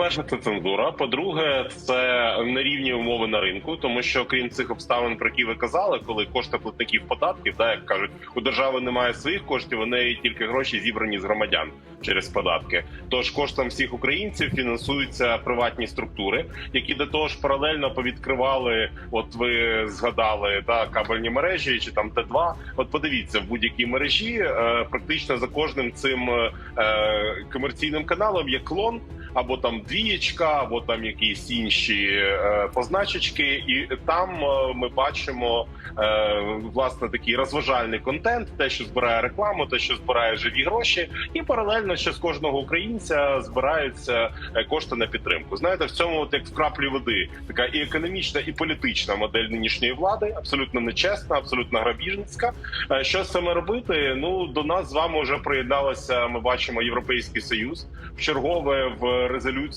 по-перше, це цензура. По-друге, це нерівні умови на ринку, тому що крім цих обставин, про які ви казали, коли кошти платників податків, да, як кажуть, у держави немає своїх коштів, неї тільки гроші зібрані з громадян через податки. Тож коштом всіх українців фінансуються приватні структури, які до того ж паралельно повідкривали. От ви згадали да, кабельні мережі чи там Т2. От подивіться в будь-якій мережі, е, практично за кожним цим е, комерційним каналом є клон. Або там двієчка, або там якісь інші е, позначечки, і там е, ми бачимо е, власне такий розважальний контент, те, що збирає рекламу, те, що збирає живі гроші, і паралельно ще з кожного українця збираються кошти на підтримку. Знаєте, в цьому от як в краплі води така і економічна, і політична модель нинішньої влади, абсолютно нечесна, абсолютно грабіжницька. Що цим робити? Ну до нас з вами вже приєдналося. Ми бачимо Європейський Союз в чергове в резолюції